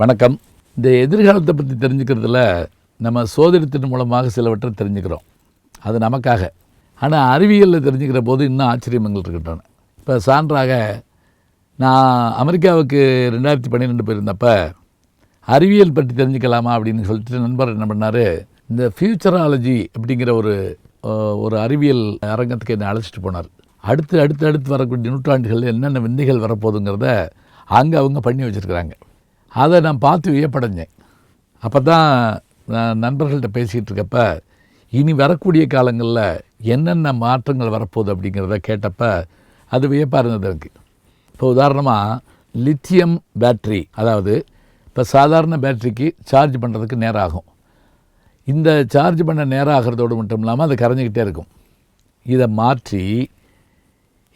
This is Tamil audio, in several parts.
வணக்கம். இந்த எதிர்காலத்தை பற்றி தெரிஞ்சுக்கிறதுல நம்ம சோதனத்தின் மூலமாக சிலவற்றை தெரிஞ்சுக்கிறோம். அது நமக்காக. ஆனால் அறிவியலில் தெரிஞ்சுக்கிற போது இன்னும் ஆச்சரியங்கள் இருக்கின்றன. இப்போ சான்றாக நான் அமெரிக்காவுக்கு ரெண்டாயிரத்தி பன்னிரெண்டு போயிருந்தப்ப அறிவியல் பற்றி தெரிஞ்சுக்கலாமா அப்படின்னு சொல்லிட்டு நண்பர் என்ன பண்ணார் இந்த ஃபியூச்சராலஜி அப்படிங்கிற ஒரு ஒரு அறிவியல் அரங்கத்துக்கு என்னை அழைச்சிட்டு போனார். அடுத்து அடுத்து அடுத்து வரக்கூடிய நூற்றாண்டுகளில் என்னென்ன விந்தைகள் வரப்போகுதுங்கிறத அங்கே அவங்க பண்ணி வச்சுருக்கிறாங்க. அதை நான் பார்த்து வியப்படைஞ்சேன். அப்போ தான் நான் நண்பர்கள்ட்ட பேசிகிட்டு இருக்கப்ப இனி வரக்கூடிய காலங்களில் என்னென்ன மாற்றங்கள் வரப்போகுது அப்படிங்கிறத கேட்டப்ப அது வியப்பாக இருந்தது எனக்கு. இப்போ உதாரணமாக லித்தியம் பேட்ரி அதாவது இப்போ சாதாரண பேட்டரிக்கு சார்ஜ் பண்ணுறதுக்கு நேரம் ஆகும் இந்த சார்ஜ் பண்ண நேரம் ஆகிறதோடு மட்டும் இல்லாமல் அது கரைஞ்சிக்கிட்டே இருக்கும். இதை மாற்றி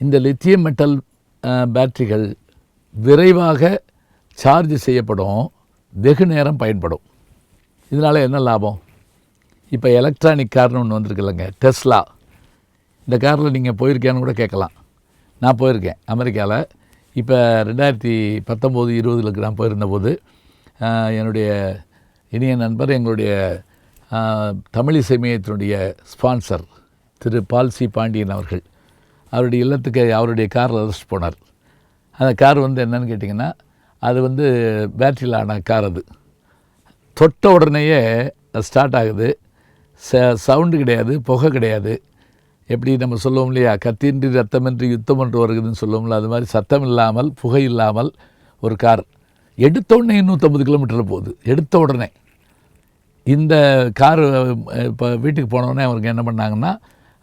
இந்த லித்தியம் மெட்டல் பேட்ரிகள் பேட்டரிகள் விரைவாக சார்ஜ் செய்யப்படும் வெகு நேரம் பயன்படும். இதனால் என்ன லாபம்? இப்போ எலக்ட்ரானிக் கார்னு ஒன்று வந்திருக்குல்லங்க டெஸ்லா இந்த காரில் நீங்கள் போயிருக்கேன்னு கூட கேட்கலாம். நான் போயிருக்கேன் அமெரிக்காவில் இப்போ ரெண்டாயிரத்தி பத்தொம்போது இருபதில் நான் போயிருந்தபோது என்னுடைய இனிய நண்பர் எங்களுடைய தமிழிசை மையத்தினுடைய ஸ்பான்சர் திரு பால்சி பாண்டியன் அவர்கள். அவருடைய இல்லத்துக்கு அவருடைய காரில் அரெஸ்ட் போனார். அந்த கார் வந்து என்னன்னு கேட்டிங்கன்னா அது வந்து பேட்டரியில் ஆன கார் அது. தொட்ட உடனேயே ஸ்டார்ட் ஆகுது. ச சவுண்டு கிடையாது புகை கிடையாது. எப்படி நம்ம சொல்லுவோம் இல்லையா? கத்தின்றி ரத்தமின்றி யுத்தம் என்று வருகுதுன்னு சொல்லுவோம்ல அது மாதிரி சத்தம் இல்லாமல் புகை இல்லாமல் ஒரு கார். எடுத்த உடனே நூற்றம்பது கிலோமீட்டரில் போகுது. எடுத்த உடனே. இந்த கார் இப்போ வீட்டுக்கு போனோடனே அவருக்கு என்ன பண்ணாங்கன்னா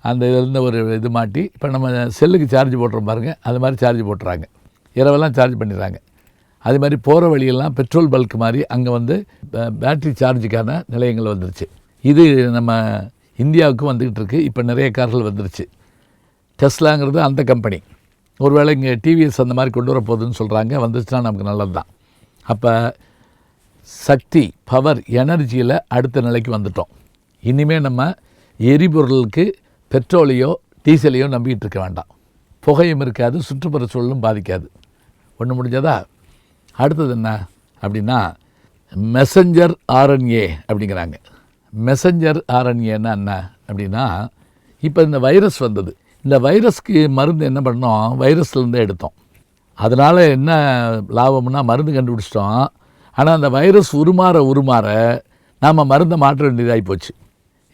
அந்த இதுலேருந்து ஒரு இது மாட்டி இப்போ நம்ம செல்லுக்கு சார்ஜ் போட்டுறோம் பாருங்கள் அது மாதிரி சார்ஜ் போட்டுறாங்க. இரவெல்லாம் சார்ஜ் பண்ணிடுறாங்க. அது மாதிரி போகிற வழியெல்லாம் பெட்ரோல் பல்க் மாதிரி அங்கே வந்து பேட்ரி பேட்டரி சார்ஜுக்கான நிலையங்கள் வந்துருச்சு. இது நம்ம இந்தியாவுக்கு வந்துக்கிட்டு இருக்குது இப்போ நிறைய கார்கள் வந்துருச்சு. டெஸ்லாங்கிறது அந்த கம்பெனி ஒருவேளை இங்கே டிவிஎஸ் அந்த மாதிரி கொண்டு வர போகுதுன்னு சொல்கிறாங்க வந்துச்சுன்னா நமக்கு நல்லது தான் அப்போ சக்தி பவர் எனர்ஜியில் அடுத்த நிலைக்கு வந்துட்டோம். இனிமேல் நம்ம எரிபொருளுக்கு பெட்ரோலையோ டீசலையோ நம்பிக்கிட்டு இருக்க வேண்டாம். புகையும் இருக்காது சுற்றுப்புற சூழலும் பாதிக்காது. ஒன்று முடிஞ்சதா? அடுத்தது என்ன அப்படின்னா மெசஞ்சர் ஆர்என்ஏ அப்படிங்கிறாங்க. மெசஞ்சர் ஆர்என்ஏன்னா என்ன அப்படின்னா இப்போ இந்த வைரஸ் வந்தது. இந்த வைரஸ்க்கு மருந்து என்ன பண்ணோம்? வைரஸ்லேருந்தே எடுத்தோம். அதனால் என்ன லாபம்னா மருந்து கண்டுபிடிச்சிட்டோம். ஆனால் அந்த வைரஸ் உருமாற உருமாற நாம் மருந்தை மாற்ற வேண்டியதாகி போச்சு.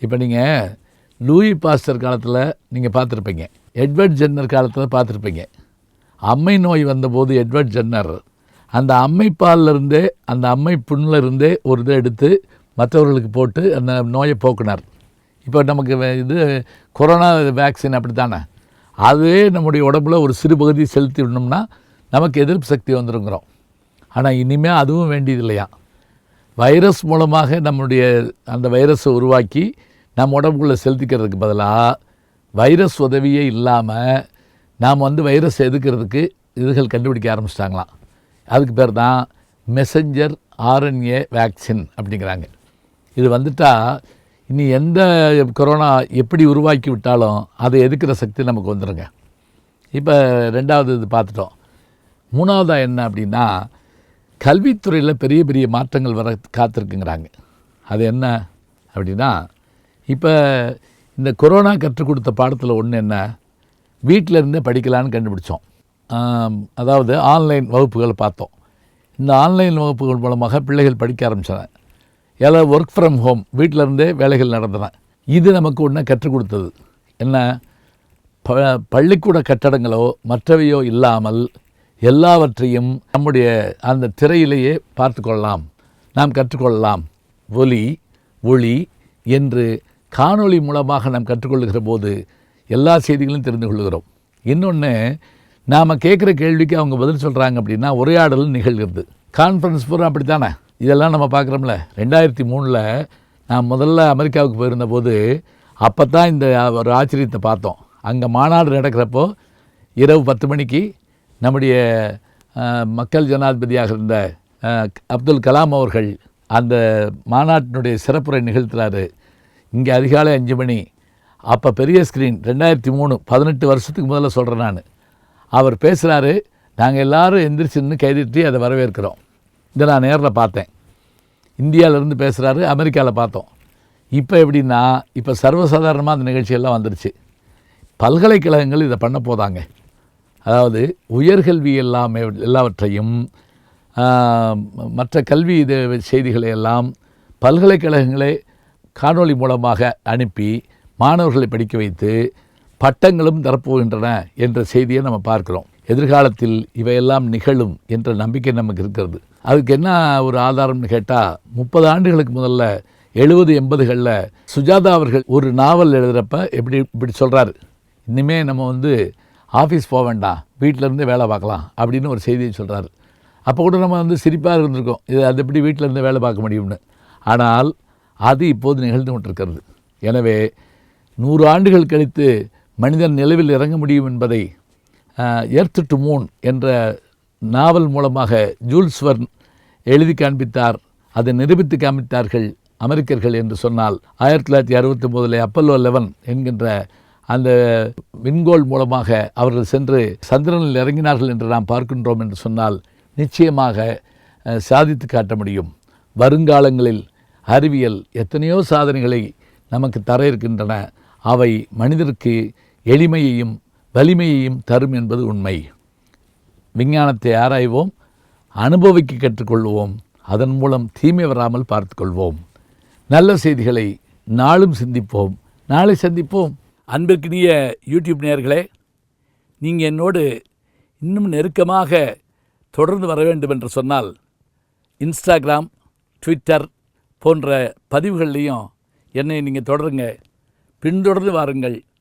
இப்போ நீங்கள் லூயி பாஸ்டர் காலத்தில் நீங்கள் பார்த்துருப்பீங்க. எட்வர்ட் ஜென்னர் காலத்தில் பார்த்துருப்பீங்க. அம்மை நோய் வந்தபோது எட்வர்ட் ஜென்னர் அந்த அம்மைப்பால்ல இருந்தே அந்த அம்மை புண்ணிலிருந்தே ஒரு இதை எடுத்து மற்றவர்களுக்கு போட்டு அந்த நோயை போக்குனார். இப்போ நமக்கு வே- இது கொரோனா வேக்சின் அப்படி தானே அதுவே நம்முடைய உடம்புல ஒரு சிறு பகுதி செலுத்தி விடணும்னா நமக்கு எதிர்ப்பு சக்தி வந்துருங்கிறோம். ஆனால் இனிமேல் அதுவும் வேண்டியது இல்லையா வைரஸ் மூலமாக நம்முடைய அந்த வைரஸை உருவாக்கி நம்ம உடம்புக்குள்ளே செலுத்திக்கிறதுக்கு பதிலாக வைரஸ் உதவியே இல்லாமல் நாம் வந்து வைரஸ் எதுக்கிறதுக்கு இதுகள் கண்டுபிடிக்க ஆரம்பிச்சிட்டாங்களாம். அதுக்கு பேர் தான் மெசஞ்சர் ஆர்என்ஏ வேக்சின் அப்படிங்கிறாங்க. இது வந்துட்டால் இனி எந்த கொரோனா எப்படி உருவாக்கி விட்டாலும் அதை எதுக்கிற சக்தி நமக்கு வந்துடுங்க இப்போ ரெண்டாவது இது பார்த்துட்டோம். மூணாவதாக என்ன அப்படின்னா கல்வித்துறையில் பெரிய பெரிய மாற்றங்கள் வர காத்திருக்குங்கிறாங்க. அது என்ன அப்படின்னா இப்போ இந்த கொரோனா கற்றுக் கொடுத்த பாடத்தில் ஒன்று என்ன? வீட்டில் இருந்தே படிக்கலான்னு கண்டுபிடிச்சோம். அதாவது ஆன்லைன் வகுப்புகள் பார்த்தோம். இந்த ஆன்லைன் வகுப்புகள் மூலமாக பிள்ளைகள் படிக்க ஆரம்பித்தன எல்லாம் ஒர்க் ஃப்ரம் ஹோம் வீட்டில் இருந்தே வேலைகள் நடந்தன இது நமக்கு ஒன்று கற்றுக் கொடுத்தது. என்ன? ப பள்ளிக்கூட கட்டடங்களோ மற்றவையோ இல்லாமல் எல்லாவற்றையும் நம்முடைய அந்த திரையிலேயே பார்த்து கொள்ளலாம். நாம் கற்றுக்கொள்ளலாம் ஒலி ஒளி என்று காணொளி மூலமாக நாம் கற்றுக்கொள்ளுகிற போது எல்லா செய்திகளும் தெரிந்து கொள்கிறோம் இன்னொன்று நாம் கேட்குற கேள்விக்கு அவங்க பதில் சொல்கிறாங்க அப்படின்னா உரையாடல் நிகழ்கிறது. கான்ஃபரன்ஸ் பூரா அப்படி தானே இதெல்லாம் நம்ம பார்க்குறோம்ல. ரெண்டாயிரத்தி மூணில் நான் முதல்ல அமெரிக்காவுக்கு போயிருந்த போது அப்போ தான் இந்த ஒரு ஆச்சரியத்தை பார்த்தோம். அங்கே மாநாடு நடக்கிறப்போ இரவு பத்து மணிக்கு நம்முடைய மக்கள் ஜனாதிபதியாக இருந்த அப்துல் கலாம் அவர்கள் அந்த மாநாட்டினுடைய சிறப்புரை நிகழ்த்துறாரு. இங்கே அதிகாலை அஞ்சு மணி. அப்போ பெரிய ஸ்க்ரீன் ரெண்டாயிரத்தி மூணு பதினெட்டு வருஷத்துக்கு முதல்ல சொல்கிறேன் நான். அவர் பேசுகிறாரு நாங்கள் எல்லாரும் எந்திரிச்சுன்னு கைதிட்டு அதை வரவேற்கிறோம். இதை நான் நேரில் பார்த்தேன். இந்தியாவிலேருந்து பேசுகிறாரு அமெரிக்காவில் பார்த்தோம். இப்போ எப்படின்னா இப்போ சர்வசாதாரணமாக அந்த நிகழ்ச்சியெல்லாம் வந்துருச்சு. பல்கலைக்கழகங்கள் இதை பண்ண போதாங்க. அதாவது உயர்கல்வி எல்லாமே எல்லாவற்றையும் மற்ற கல்வி இது செய்திகளை எல்லாம் பல்கலைக்கழகங்களே காணொளி மூலமாக அனுப்பி மாணவர்களை படிக்க வைத்து பட்டங்களும் தரப்போகின்றன என்ற செய்தியை நம்ம பார்க்கிறோம். எதிர்காலத்தில் இவையெல்லாம் நிகழும் என்ற நம்பிக்கை நமக்கு இருக்கிறது. அதுக்கு என்ன ஒரு ஆதாரம்னு கேட்டால் முப்பது ஆண்டுகளுக்கு முதல்ல எழுபது எண்பதுகளில் சுஜாதா அவர்கள் ஒரு நாவல் எழுதுகிறப்ப எப்படி இப்படி சொல்கிறாரு இனிமே நம்ம வந்து ஆஃபீஸ் போக வேண்டாம் வீட்டில் இருந்தே வேலை பார்க்கலாம் அப்படின்னு ஒரு செய்தியை சொல்கிறாரு அப்போ கூட நம்ம வந்து சிரிப்பாக இருந்திருக்கோம். இது அது எப்படி வீட்டிலேருந்து வேலை பார்க்க முடியும்னு. ஆனால் அது இப்போது நிகழ்ந்து கொண்டிருக்கிறது. எனவே நூறு ஆண்டுகள் கழித்து மனிதன் நிலவில் இறங்க முடியும் என்பதை எர்த் டு மூன் என்ற நாவல் மூலமாக ஜூல்ஸ் வர்ன் எழுதி காண்பித்தார். அதை நிரூபித்து காண்பித்தார்கள் அமெரிக்கர்கள் என்று சொன்னால் ஆயிரத்தி தொள்ளாயிரத்தி அறுபத்தி ஒம்போதில் அப்பல்லோ லெவன் என்கின்ற அந்த விண்கோள் மூலமாக அவர்கள் சென்று சந்திரனில் இறங்கினார்கள் என்று நாம் பார்க்கின்றோம் என்று சொன்னால் நிச்சயமாக சாதித்து காட்ட முடியும். வருங்காலங்களில் அறிவியல் எத்தனையோ சாதனைகளை நமக்கு தர இருக்கின்றன. அவை மனிதருக்கு எளிமையையும் வலிமையையும் தரும் என்பது உண்மை. விஞ்ஞானத்தை ஆராய்வோம் அனுபவிக்க கற்றுக்கொள்வோம் அதன் மூலம் தீமை வராமல் பார்த்துக்கொள்வோம். நல்ல செய்திகளை நாளும் சிந்திப்போம். நாளை சந்திப்போம். அன்பிற்கினிய யூடியூப் நேயர்களே நீங்கள் என்னோடு இன்னும் நெருக்கமாக தொடர்ந்து வர வேண்டும் என்று சொன்னால் இன்ஸ்டாகிராம் ட்விட்டர் போன்ற பதிவுகள்லேயும் என்னை நீங்கள் தொடருங்க. பின்தொடர்ந்து வாருங்கள்.